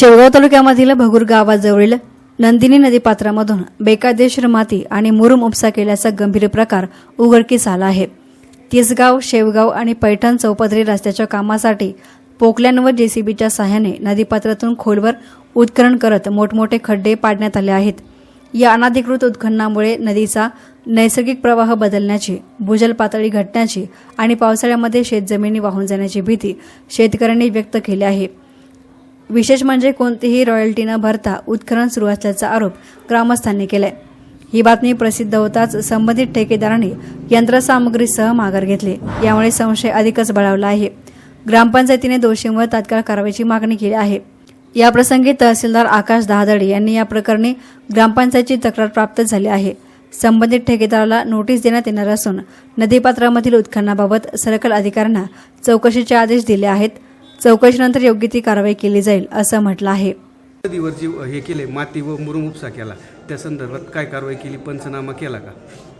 शेवगाव तालुक्यामधील भगूर गावाजवळील नंदिनी नदीपात्रामधून बेकायदेशीर माती आणि मुरुम उपसा केल्याचा गंभीर प्रकार उघडकीस आला आहे. तिसगाव शेवगाव आणि पैठण चौपदरी रस्त्याच्या कामासाठी पोकल्यांवर जेसीबीच्या सहाय्याने नदीपात्रातून खोलवर उत्खनन करत मोठमोठे खड्डे पाडण्यात आले आहेत. या अनाधिकृत उत्खननामुळे नदीचा नैसर्गिक प्रवाह बदलण्याची भूजल पातळी घटण्याची आणि पावसाळ्यामध्ये शेतजमिनी वाहून जाण्याची भीती शेतकऱ्यांनी व्यक्त केली आहे. विशेष म्हणजे कोणतीही रॉयल्टी न भरता उत्खनन सुरू असल्याचा आरोप ग्रामस्थांनी केलाय. ही बातमी प्रसिद्ध होताच संबंधित ठेकेदारांनी यंत्रसामग्रीसह माघार घेतली. यामुळे संशय अधिकच बळावला आहे. ग्रामपंचायतीने दोषींवर तात्काळ कारवाईची मागणी केली आहे. याप्रसंगी तहसीलदार आकाश दहादडे यांनी या प्रकरणी ग्रामपंचायतची तक्रार प्राप्त झाली आहे. संबंधित ठेकेदाराला नोटीस देण्यात येणार असून नदीपात्रामधील उत्खननाबाबत सर्कल अधिकाऱ्यांना चौकशीचे आदेश दिले आहेत. चौकशीनंतर योग्य ती कारवाई केली जाईल असं म्हटलं आहे. नदीवर जी हे केले माती व मुरुम उपसा केला. त्या संदर्भात काय कारवाई केली पंचनामा केला का?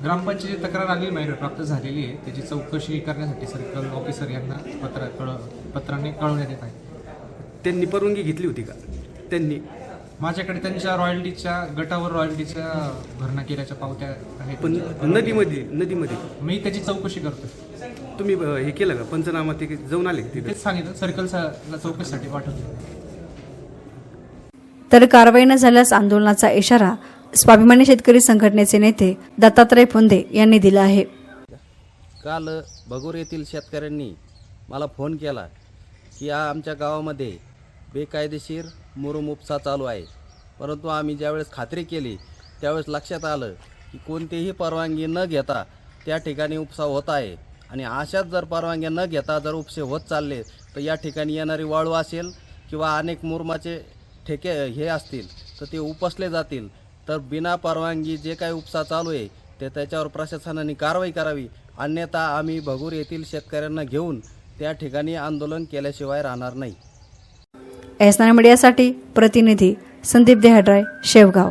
ग्रामपंचायतीची तक्रार आली माहिती प्राप्त झालेली आहे. त्याची चौकशी करण्यासाठी सर्कल ऑफिसर यांना पत्र कळ पत्राने कळवण्यात येत आहे. त्यांनी परवानगी घेतली होती का? त्यांनी माझ्याकडे त्यांच्या रॉयल्टीच्या गटावर रॉयल्टीच्या भरणा केल्याच्या पावत्या आहेत. पण नदीमध्ये नदीमध्ये? मी त्याची चौकशी करतो तुम्ही अ, हे केलं का? पंचनामा ते जाऊन आले तिथे? तेच सांगितलं. सर्कलचा चौकशीसाठी पाठवतो तर कारवाई न झाल्यास आंदोलनाचा इशारा स्वाभिमानी शेतकरी संघटनेचे नेते दत्तात्रय फुंदे यांनी दिला आहे. काल भगूर येथील शेतकऱ्यांनी मला फोन केला की आमच्या गावामध्ये बेकायदेशीर मुरुम उपसा चालू आहे. परंतु आम्ही ज्यावेळेस खात्री केली त्यावेळेस लक्षात आलं की कोणतीही परवानगी न घेता त्या ठिकाणी उपसा होत आहे. आणि अशाच जर परवानग्या न घेता जर उपसे होत चालले तर या ठिकाणी येणारी वाळू असेल किंवा अनेक मुरमाचे ठेके हे असतील तर ते उपसले जातील. तर बिना परवानगी जे काही उपसा चालू आहे ते त्याच्यावर प्रशासनाने कारवाई करावी. अन्यथा आम्ही भगूर येथील शेतकऱ्यांना घेऊन त्या ठिकाणी आंदोलन केल्याशिवाय राहणार नाही. एस मीडियासाठी प्रतिनिधी संदीप देहड्राय शेवगाव.